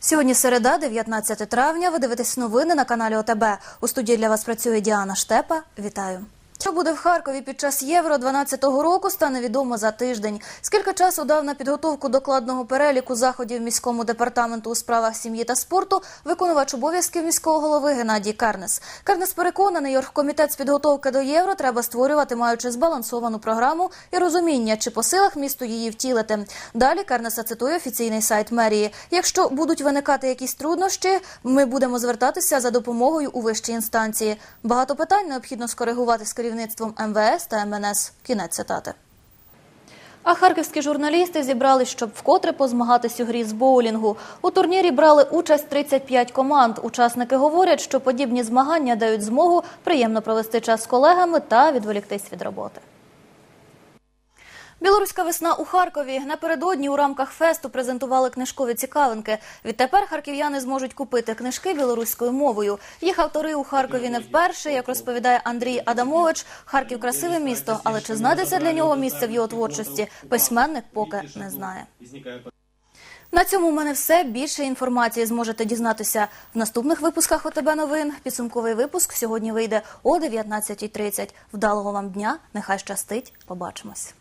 Сьогодні середа, 19 травня. Ви дивитесь новини на каналі ОТБ. У студії для вас працює Діана Штепа. Вітаю. Що буде в Харкові під час Євро 12-го року, стане відомо за тиждень. Скільки часу дав на підготовку докладного переліку заходів міському департаменту у справах сім'ї та спорту виконувач обов'язків міського голови Геннадій Карнес. Карнес переконаний, оргкомітет з підготовки до євро треба створювати, маючи збалансовану програму і розуміння, чи по силах місту її втілити. Далі Карнеса цитує офіційний сайт мерії. Якщо будуть виникати якісь труднощі, ми будемо звертатися за допомогою у вищі інстанції. Багато питань необхідно скоригувати з керівництвом МВС та МНС. Кінець цитати. А харківські журналісти зібрались, щоб вкотре позмагатись у грі з боулінгу. У турнірі брали участь 35 команд. Учасники говорять, що подібні змагання дають змогу приємно провести час з колегами та відволіктись від роботи. Білоруська весна у Харкові напередодні у рамках фесту презентували книжкові цікавинки. Відтепер харків'яни зможуть купити книжки білоруською мовою. Їх автори у Харкові не вперше, як розповідає Андрій Адамович. Харків красиве місто, але чи знайдеться для нього місце в його творчості? Письменник поки не знає. На цьому в мене все. Більше інформації зможете дізнатися в наступних випусках ОТБ новин. Підсумковий випуск сьогодні вийде о 19.30. Вдалого вам дня. Нехай щастить. Побачимось.